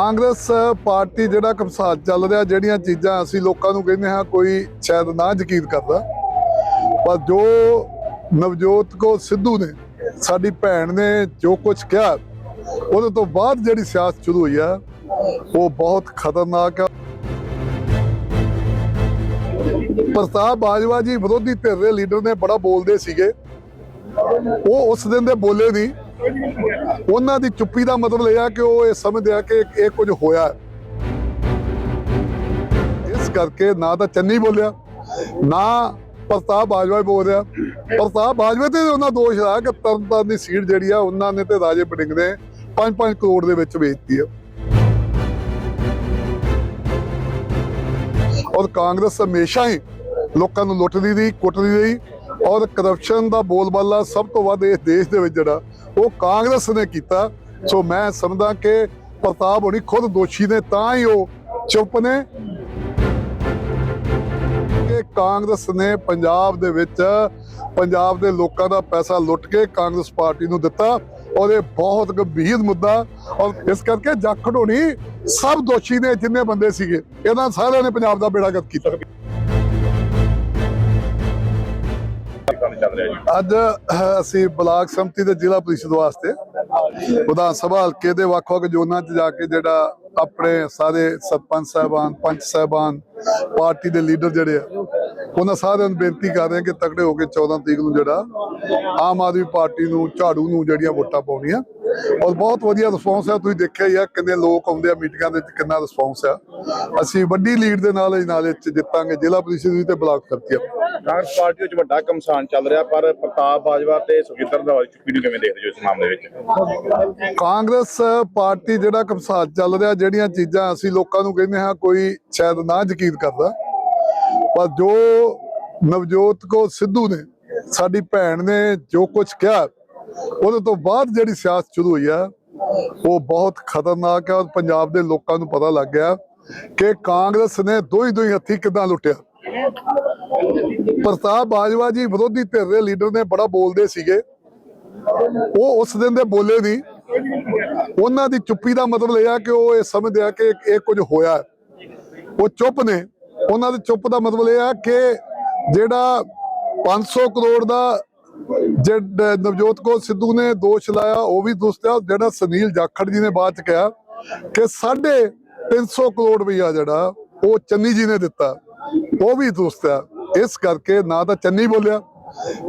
Congress party ਜਿਹੜਾ ਕਮਸਾਲ ਚੱਲ ਰਿਹਾ, ਜਿਹੜੀਆਂ ਚੀਜ਼ਾਂ ਅਸੀਂ ਲੋਕਾਂ ਨੂੰ ਕਹਿੰਦੇ ਹਾਂ ਕੋਈ ਸ਼ਾਇਦ ਨਾ ਯਕੀਨ ਕਰਦਾ, ਪਰ ਜੋ ਨਵਜੋਤ ਕੋ ਸਿੱਧੂ ਨੇ, ਸਾਡੀ ਭੈਣ ਨੇ ਜੋ ਕੁਝ ਕਿਹਾ, ਉਹਦੇ ਤੋਂ ਬਾਅਦ ਜਿਹੜੀ ਸਿਆਸਤ ਸ਼ੁਰੂ ਹੋਈ ਆ, ਉਹ ਬਹੁਤ ਖਤਰਨਾਕ ਆ। ਪ੍ਰਤਾਪ ਬਾਜਵਾ ਜੀ ਵਿਰੋਧੀ ਧਿਰ ਦੇ ਲੀਡਰ ਨੇ ਬੜਾ ਬੋਲਦੇ ਸੀਗੇ, ਉਹ ਉਸ ਦਿਨ ਦੇ ਬੋਲੇ ਨਹੀਂ ਉਹਨਾਂ ਦੀ ਚੁੱਪੀ ਦਾ ਮਤਲਬ ਇਹ ਆ ਕਿ ਉਹ ਇਹ ਸਮਝਦੇ ਆ ਕਿ ਇਹ ਕੁਝ ਹੋਇਆ ਇਸ ਕਰਕੇ ਨਾ ਤਾਂ ਚੰਨੀ ਬੋਲਿਆ, ਨਾ ਪ੍ਰਤਾਪ ਬਾਜਵਾ ਬੋਲ ਰਿਹਾ। ਪ੍ਰਤਾਪ ਬਾਜਵਾ ਤੇ ਉਹਨਾਂ ਦੋਸ਼ ਲਾਇਆ ਕਿ ਤਰਨਤਾਰਨ ਦੀ ਸੀਟ ਜਿਹੜੀ ਆ, ਉਹਨਾਂ ਨੇ ਤੇ ਰਾਜੇ ਪਟਿੰਗ ਨੇ 5-5 ਕਰੋੜ ਦੇ ਵਿੱਚ ਵੇਚਤੀ ਆ। ਔਰ ਕਾਂਗਰਸ ਹਮੇਸ਼ਾ ਹੀ ਲੋਕਾਂ ਨੂੰ ਲੁੱਟਦੀ ਰਹੀ, ਕੁੱਟਦੀ ਰਹੀ ਔਰ ਕਰਪਸ਼ਨ ਦਾ ਬੋਲਬਾਲਾ ਸਭ ਤੋਂ ਵੱਧ ਇਸ ਦੇਸ਼ ਦੇ ਵਿੱਚ ਜਿਹੜਾ ਉਹ ਕਾਂਗਰਸ ਨੇ ਕੀਤਾ। ਸੋ ਮੈਂ ਸਮਝਦਾ ਕਿ ਪ੍ਰਤਾਪ ਹੋਣੀ ਖੁਦ ਦੋਸ਼ੀ ਨੇ, ਤਾਂ ਹੀ ਉਹ ਚੁੱਪ ਨੇ। ਕਿ ਕਾਂਗਰਸ ਨੇ ਪੰਜਾਬ ਦੇ ਵਿੱਚ ਪੰਜਾਬ ਦੇ ਲੋਕਾਂ ਦਾ ਪੈਸਾ ਲੁੱਟ ਕੇ ਕਾਂਗਰਸ ਪਾਰਟੀ ਨੂੰ ਦਿੱਤਾ। ਔਰ ਇਹ ਬਹੁਤ ਗੰਭੀਰ ਮੁੱਦਾ। ਔਰ ਇਸ ਕਰਕੇ ਜਾਖੜ ਹੋਣੀ ਸਭ ਦੋਸ਼ੀ ਨੇ, ਜਿੰਨੇ ਬੰਦੇ ਸੀਗੇ, ਇਹਨਾਂ ਸਾਰਿਆਂ ਨੇ ਪੰਜਾਬ ਦਾ ਬੇੜਾ ਗਰਕ ਕੀਤਾ। ਅੱਜ ਅਸੀਂ ਬਲਾਕ ਸੰਮਤੀ ਦੇ ਜ਼ਿਲ੍ਹਾ ਪ੍ਰੀਸ਼ਦ ਵਾਸਤੇ ਵਿਧਾਨ ਸਭਾ ਹਲਕੇ ਦੇ ਵੱਖ-ਵੱਖ ਜ਼ੋਨਾਂ 'ਚ ਜਾ ਕੇ ਜਿਹੜਾ ਆਪਣੇ ਸਾਰੇ ਸਰਪੰਚ ਸਾਹਿਬਾਨ, ਪੰਚ ਸਾਹਿਬਾਨ, ਪਾਰਟੀ ਦੇ ਲੀਡਰ ਜਿਹੜੇ ਆ, ਉਹਨਾਂ ਸਾਰਿਆਂ ਨੂੰ ਬੇਨਤੀ ਕਰ ਰਹੇ ਕਿ ਤਕੜੇ ਹੋ ਕੇ 14 ਤਰੀਕ ਨੂੰ ਜਿਹੜਾ ਆਮ ਆਦਮੀ ਪਾਰਟੀ ਨੂੰ, ਝਾੜੂ ਨੂੰ ਜਿਹੜੀਆਂ ਵੋਟਾਂ ਪਾਉਣੀਆਂ। ਔਰ ਬਹੁਤ ਵਧੀਆ ਰਿਸਪੌਂਸ ਹੈ ਤੁਸੀਂ ਦੇਖਿਆ ਹੀ ਆ ਕਿੰਨੇ ਲੋਕ ਆਉਂਦੇ ਆ ਮੀਟਿੰਗਾਂ ਦੇ ਵਿੱਚ, ਕਿੰਨਾ ਰਿਸਪੌਂਸ ਆ। ਅਸੀਂ ਵੱਡੀ ਲੀਡ ਦੇ ਨਾਲ ਇਹਨਾਂ ਦੇ ਵਿੱਚ ਜਿੱਤਾਂਗੇ, ਜ਼ਿਲ੍ਹਾ ਪ੍ਰੀਸ਼ਦ ਵੀ ਤੇ ਬਲਾਕ ਸੰਮਤੀ ਕਾਂਗਰਸ ਪਾਰਟੀ ਵਿੱਚ ਵੱਡਾ ਕਮਸਾਨ ਚੱਲ ਰਿਹਾ, ਪਰ ਪ੍ਰਤਾਪ ਬਾਜਵਾ ਤੇ ਸੁਖਿੰਦਰ ਦਾ ਚੁੱਪੀ ਨੂੰ ਕਿਵੇਂ ਦੇਖਦੇ ਹੋ ਇਸ ਮਾਮਲੇ ਵਿੱਚ? ਕਾਂਗਰਸ ਪਾਰਟੀ ਜਿਹੜਾ ਕਮਸਾਲ ਚੱਲ ਰਿਹਾ, ਜਿਹੜੀਆਂ ਚੀਜ਼ਾਂ ਅਸੀਂ ਲੋਕਾਂ ਨੂੰ ਕਹਿੰਦੇ ਹਾਂ, ਕੋਈ ਸ਼ਾਇਦ ਨਾ ਯਕੀਨ ਕਰਦਾ। ਪਰ ਜੋ ਨਵਜੋਤ ਕੋ ਸਿੱਧੂ ਨੇ, ਸਾਡੀ ਭੈਣ ਨੇ ਜੋ ਕੁਝ ਕਿਹਾ, ਉਹਦੇ ਤੋਂ ਬਾਅਦ ਜਿਹੜੀ ਸਿਆਸਤ ਸ਼ੁਰੂ ਹੋਈ ਆ, ਉਹ ਬਹੁਤ ਖਤਰਨਾਕ ਹੈ ਔਰ ਪੰਜਾਬ ਦੇ ਲੋਕਾਂ ਨੂੰ ਪਤਾ ਲੱਗ ਗਿਆ ਕਿ ਕਾਂਗਰਸ ਨੇ ਦੋਈ ਦੋਈ ਹੱਥੀ ਕਿਦਾਂ ਲੁੱਟਿਆ। ਪ੍ਰਤਾਪ ਬਾਜਵਾ ਜੀ ਵਿਰੋਧੀ ਧਿਰ ਦੇ ਲੀਡਰ ਨੇ ਬੜਾ ਬੋਲਦੇ ਸੀਗੇ। ਉਹ ਉਸ ਦਿਨ ਦੇ ਬੋਲੇ ਨਹੀਂ ਉਹਨਾਂ ਦੀ ਚੁੱਪੀ ਦਾ ਮਤਲਬ ਇਹ ਆ ਕਿ ਉਹ ਇਹ ਸਮਝਦੇ ਆ ਕਿ ਇਹ ਕੁਝ ਹੋਇਆ ਉਹ ਚੁੱਪ ਨੇ। ਉਹਨਾਂ ਦੇ ਚੁੱਪ ਦਾ ਮਤਲਬ ਇਹ ਆ ਕਿ ਜਿਹੜਾ 500 ਕਰੋੜ ਦਾ ਜਿਹੜਾ ਨਵਜੋਤ ਕੌਰ ਸਿੱਧੂ ਨੇ ਦੋਸ਼ ਲਾਇਆ, ਉਹ ਵੀ ਦੁਸਤਿਆ ਜਿਹੜਾ ਸੁਨੀਲ ਜਾਖੜ ਜੀ ਨੇ ਬਾਅਦ ਚ ਕਿਹਾ ਕਿ ਸਾਢੇ 300 ਕਰੋੜ ਰੁਪਇਆ ਜਿਹੜਾ ਉਹ ਚੰਨੀ ਜੀ ਨੇ ਦਿੱਤਾ। ਉਹ ਵੀ ਦੁਸਤਿਆ ਇਸ ਕਰਕੇ ਨਾ ਤਾਂ ਚੰਨੀ ਬੋਲਿਆ,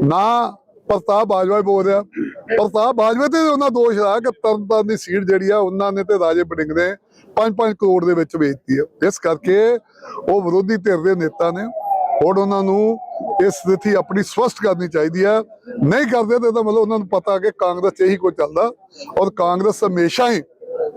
ਨਾ ਪ੍ਰਤਾਪ ਬਾਜਵਾ ਬੋਲ ਰਿਹਾ ਪ੍ਰਤਾਪ ਬਾਜਵਾ ਤੇ ਉਹਨਾਂ ਦੋਸ਼ ਲਾਇਆ ਕਿ ਤਰਨਤਾਰਨ ਦੀ ਸੀਟ ਜਿਹੜੀ ਆ, ਉਹਨਾਂ ਨੇ ਤੇ ਰਾਜੇ ਬਡਿੰਗ ਨੇ 5-5 ਕਰੋੜ ਦੇ ਵਿੱਚ ਵੇਚਤੀ ਹੈ ਇਸ ਕਰਕੇ ਉਹ ਵਿਰੋਧੀ ਧਿਰ ਦੇ ਨੇਤਾ ਨੇ। ਹੁਣ ਉਹਨਾਂ ਨੂੰ ਇਸ ਸਥਿਤੀ ਆਪਣੀ ਸਪਸ਼ਟ ਕਰਨੀ ਚਾਹੀਦੀ ਹੈ ਨਹੀਂ ਕਰਦੇ ਤੇ ਤਾਂ ਮਤਲਬ ਉਹਨਾਂ ਨੂੰ ਪਤਾ ਕਿ ਕਾਂਗਰਸ 'ਚ ਇਹੀ ਕੁਝ ਚੱਲਦਾ। ਔਰ ਕਾਂਗਰਸ ਹਮੇਸ਼ਾ ਹੀ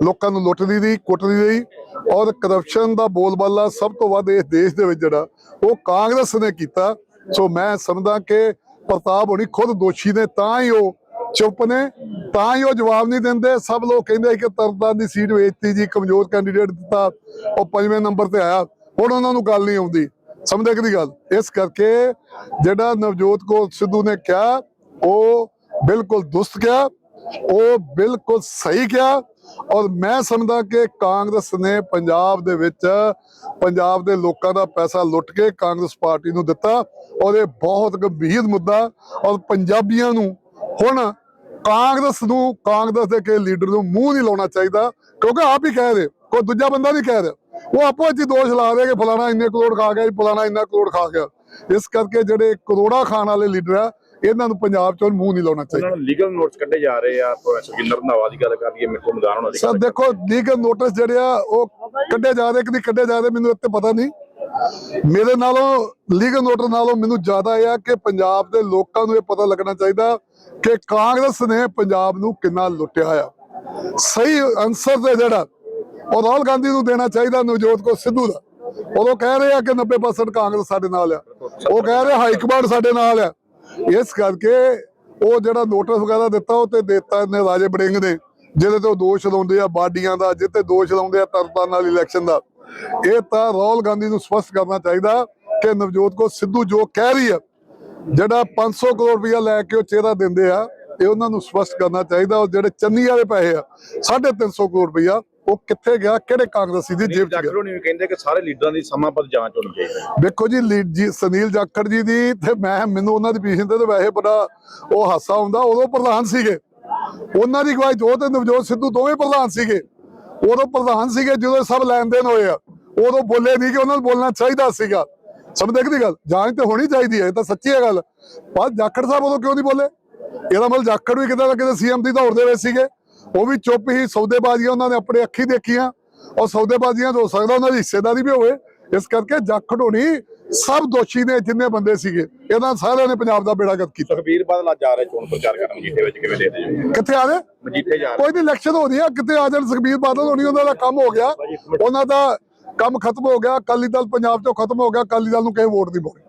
ਲੋਕਾਂ ਨੂੰ ਲੁੱਟਦੀ ਰਹੀ, ਕੁੱਟਦੀ ਰਹੀ। ਔਰ ਕਰਪਸ਼ਨ ਦਾ ਬੋਲਬਾਲਾ ਸਭ ਤੋਂ ਵੱਧ ਇਸ ਦੇਸ਼ ਦੇ ਵਿੱਚ ਜਿਹੜਾ, ਉਹ ਕਾਂਗਰਸ ਨੇ ਕੀਤਾ। ਸੋ ਮੈਂ ਸਮਝਦਾ ਕਿ ਪ੍ਰਤਾਪ ਹੋਣੀ ਖੁਦ ਦੋਸ਼ੀ ਨੇ, ਤਾਂ ਹੀ ਉਹ ਚੁੱਪ ਨੇ, ਤਾਂ ਹੀ ਉਹ ਜਵਾਬ ਨਹੀਂ ਦਿੰਦੇ। ਸਭ ਲੋਕ ਕਹਿੰਦੇ ਕਿ ਤਰਨਤਾਰਨ ਦੀ ਸੀਟ ਵੇਚਤੀ ਜੀ, ਕਮਜ਼ੋਰ ਕੈਂਡੀਡੇਟ ਦਿੱਤਾ, ਉਹ ਪੰਜਵੇਂ ਨੰਬਰ ਤੇ ਆਇਆ। ਹੁਣ ਉਹਨਾਂ ਨੂੰ ਗੱਲ ਨਹੀਂ ਆਉਂਦੀ। ਸਮਝਦੇ ਕਿ ਗੱਲ? ਇਸ ਕਰਕੇ ਜਿਹੜਾ ਨਵਜੋਤ ਕੌਰ ਸਿੱਧੂ ਨੇ ਕਿਹਾ, ਉਹ ਬਿਲਕੁਲ ਦੁਸਤ ਕਿਹਾ, ਉਹ ਬਿਲਕੁਲ ਸਹੀ ਕਿਹਾ। ਔਰ ਮੈਂ ਸਮਝਦਾ ਕਿ ਕਾਂਗਰਸ ਨੇ ਪੰਜਾਬ ਦੇ ਵਿੱਚ ਪੰਜਾਬ ਦੇ ਲੋਕਾਂ ਦਾ ਪੈਸਾ ਲੁੱਟ ਕੇ ਕਾਂਗਰਸ ਪਾਰਟੀ ਨੂੰ ਦਿੱਤਾ ਔਰ ਇਹ ਬਹੁਤ ਗੰਭੀਰ ਮੁੱਦਾ ਔਰ ਪੰਜਾਬੀਆਂ ਨੂੰ ਹੁਣ ਕਾਂਗਰਸ ਨੂੰ ਕਾਂਗਰਸ ਦੇ ਕੇ ਲੀਡਰ ਨੂੰ ਮੂੰਹ ਨਹੀਂ ਲਾਉਣਾ ਚਾਹੀਦਾ, ਕਿਉਂਕਿ ਆਪ ਹੀ ਕਹਿ ਰਹੇ, ਕੋਈ ਦੂਜਾ ਬੰਦਾ ਨਹੀਂ ਕਹਿ ਰਿਹਾ, ਉਹ ਆਪੋ ਵਿੱਚ ਦੋਸ਼ ਲਾ ਰਹੇ ਕਿ ਫਲਾਣਾ ਇੰਨੇ ਕਰੋੜ ਖਾ ਗਿਆ ਜੀ, ਫਲਾਣਾ ਇੰਨਾ ਕਰੋੜ ਖਾ ਗਿਆ। ਇਸ ਕਰਕੇ ਜਿਹੜੇ ਕਰੋੜਾ ਖਾਣ ਵਾਲੇ ਲੀਡਰ ਆ ਇਹਨਾਂ ਨੂੰ ਪੰਜਾਬ ਚੋਂ ਮੂੰਹ ਨਹੀਂ ਲਾਉਣਾ ਚਾਹੀਦਾ। ਉਹਨਾਂ ਨੂੰ ਲੀਗਲ ਨੋਟਸ ਕੱਢੇ ਜਾ ਰਹੇ ਆ ਸੁਖਿੰਦਰ ਰੰਧਾਵਾ ਦੀ ਗੱਲ ਕਰ ਲਈਏ ਮਿੱਠੂ ਮਦਾਨ ਉਹਨਾਂ ਦੀ ਸਰ ਦੇਖੋ ਲੀਗਲ ਨੋਟਿਸ ਜਿਹੜੇ ਆ ਉਹ ਕੱਢੇ ਜਾ ਰਹੇ ਕਿ ਨਹੀਂ ਕੱਢੇ ਜਾ ਰਹੇ ਮੈਨੂੰ ਇੱਥੇ ਪਤਾ ਨਹੀਂ। ਮੇਰੇ ਨਾਲੋਂ ਲੀਗਲ ਨੋਟਿਸ ਨਾਲੋਂ ਮੈਨੂੰ ਜ਼ਿਆਦਾ ਇਹ ਆ ਕਿ ਪੰਜਾਬ ਦੇ ਲੋਕਾਂ ਨੂੰ ਇਹ ਪਤਾ ਲੱਗਣਾ ਚਾਹੀਦਾ ਕਿ ਕਾਂਗਰਸ ਨੇ ਪੰਜਾਬ ਨੂੰ ਕਿੰਨਾ ਲੁੱਟਿਆ ਆ ਸਹੀ ਆਨਸਰ ਤੇ ਜਿਹੜਾ ਉਹ ਰਾਹੁਲ ਗਾਂਧੀ ਨੂੰ ਦੇਣਾ ਚਾਹੀਦਾ ਨਵਜੋਤ ਕੋ ਸਿੱਧੂ ਦਾ। ਉਦੋਂ ਕਹਿ ਰਹੇ ਆ ਕਿ 90% ਕਾਂਗਰਸ ਸਾਡੇ ਨਾਲ ਆ। ਉਹ ਕਹਿ ਰਹੇ ਹਾਈ ਕਮਾਂਡ ਸਾਡੇ ਨਾਲ ਆ। ਇਸ ਕਰਕੇ ਉਹ ਜਿਹੜਾ ਨੋਟਿਸ ਵਗੈਰਾ ਦਿੱਤਾ ਉਹ ਤੇ ਦਿੱਤਾ ਨੇ ਰਾਜੇ ਬੜਿੰਗ ਨੇ, ਜਿਹਦੇ ਤੇ ਉਹ ਦੋਸ਼ ਲਾਉਂਦੇ ਆ ਬਾਡੀਆਂ ਦਾ ਜਿੱਤੇ ਦੋਸ਼ ਲਾਉਂਦੇ ਆ ਤਰਤਾਂ ਨਾਲ ਇਲੈਕਸ਼ਨ ਦਾ। ਇਹ ਤਾਂ ਰਾਹੁਲ ਗਾਂਧੀ ਨੂੰ ਸਪਸ਼ਟ ਕਰਨਾ ਚਾਹੀਦਾ ਕਿ ਨਵਜੋਤ ਕੋ ਸਿੱਧੂ ਜੋ ਕਹਿ ਰਹੀ ਆ, ਜਿਹੜਾ 500 ਕਰੋੜ ਰੁਪਇਆ ਲੈ ਕੇ ਉਹ ਚਿਹਰਾ ਦਿੰਦੇ ਆ, ਇਹ ਉਹਨਾਂ ਨੂੰ ਸਪਸ਼ਟ ਕਰਨਾ ਚਾਹੀਦਾ, ਉਹ ਜਿਹੜੇ ਚੰਨੀ ਵਾਲੇ ਪੈਸੇ ਆ 350 ਕਰੋੜ ਰੁਪਇਆ ਉਹ ਕਿੱਥੇ ਗਿਆ ਕਿਹੜੇ ਕਾਂਗਰਸੀ ਦੀ ਜੇਬ ਚ ਗਿਆ? ਜਾਖੜ ਵੀ ਕਹਿੰਦੇ ਕਿ ਸਾਰੇ ਲੀਡਰਾਂ ਦੀ ਸਮਾਂਬੱਧ ਜਾਂਚ ਹੋਣੀ ਚਾਹੀਦੀ ਹੈ। ਵੇਖੋ ਜੀ ਲੀ- ਜੀ ਸੁਨੀਲ ਜਾਖੜ ਜੀ ਦੀ ਤੇ ਮੈਂ ਮੈਨੂੰ ਉਹਨਾਂ ਦੀ ਪੀਛੇ ਤੇ ਵੈਸੇ ਬੜਾ ਉਹ ਹਾਸਾ ਹੁੰਦਾ ਉਦੋਂ ਪ੍ਰਧਾਨ ਸੀਗੇ। ਉਹਨਾਂ ਦੀ ਗਵਾਹੀ ਜੋ ਤੇ ਨਵਜੋਤ ਸਿੱਧੂ ਦੋਵੇਂ ਪ੍ਰਧਾਨ ਸੀਗੇ। ਉਦੋਂ ਪ੍ਰਧਾਨ ਸੀਗੇ ਜਦੋਂ ਸਭ ਲੈਣ ਦੇਣ ਹੋਏ ਆ। ਉਦੋਂ ਬੋਲੇ ਨਹੀਂ ਕਿ ਉਹਨਾਂ ਨੂੰ ਬੋਲਣਾ ਚਾਹੀਦਾ ਸੀਗਾ। ਸਮਝਦੇ ਕਿ ਨਹੀਂ ਗੱਲ? ਜਾਂਚ ਤੇ ਹੋਣੀ ਚਾਹੀਦੀ ਹੈ ਇਹ ਤਾਂ ਸੱਚੀ ਹੈ ਗੱਲ। ਪਰ ਜਾਖੜ ਸਾਹਿਬ ਉਦੋਂ ਕਿਉਂ ਨਹੀਂ ਬੋਲੇ? ਇਹਦਾ ਮਤਲਬ ਜਾਖੜ ਵੀ ਕਿਤੇ ਨਾ ਕਿਤੇ ਸੀਐਮ ਦੀ ਦੌੜ ਦੇ ਵਿੱਚ ਸੀਗੇ। ਉਹ ਵੀ ਚੁੱਪ ਹੀ ਸੌਦੇਬਾਜ਼ੀਆਂ ਉਹਨਾਂ ਨੇ ਆਪਣੇ ਅੱਖੀ ਦੇਖੀਆਂ। ਔਰ ਸੌਦੇਬਾਜ਼ੀਆਂ ਹੋ ਸਕਦਾ ਉਹਨਾਂ ਦੀ ਹਿੱਸੇਦਾਰੀ ਵੀ ਹੋਵੇ। ਇਸ ਕਰਕੇ ਜਾਖੜ ਹੋਣੀ ਸਭ ਦੋਸ਼ੀ ਨੇ ਜਿੰਨੇ ਬੰਦੇ ਸੀਗੇ ਇਹਨਾਂ ਸਾਰਿਆਂ ਨੇ ਪੰਜਾਬ ਦਾ ਬੇੜਾ ਗਰਕ ਕੀਤਾ। ਸੁਖਬੀਰ ਬਾਦਲ ਅੱਜ ਜਾ ਰਹੇ ਚੋਣ ਪ੍ਰਚਾਰ ਕਰਨ ਮਜੀਠੇ ਵਿੱਚ ਕਿਵੇਂ ਦੇਖਦੇ ਕਿੱਥੇ ਆ ਰਹੇ? ਮਜੀਠੇ ਜਾ ਰਹੇ। ਕੋਈ ਨਹੀਂ ਇਲੈਕਸ਼ਨ ਹੋ ਰਹੀ ਆ ਕਿਤੇ ਆ ਜਾਣ ਸੁਖਬੀਰ ਬਾਦਲ? ਹੋਣੀ ਉਹਨਾਂ ਦਾ ਕੰਮ ਹੋ ਗਿਆ। ਉਹਨਾਂ ਦਾ ਕੰਮ ਖਤਮ ਹੋ ਗਿਆ ਅਕਾਲੀ ਦਲ ਪੰਜਾਬ ਤੋਂ ਖਤਮ ਹੋ ਗਿਆ ਅਕਾਲੀ ਦਲ ਨੂੰ ਕਿਸੇ ਵੋਟ ਨਹੀਂ ਪਾਉਣੀ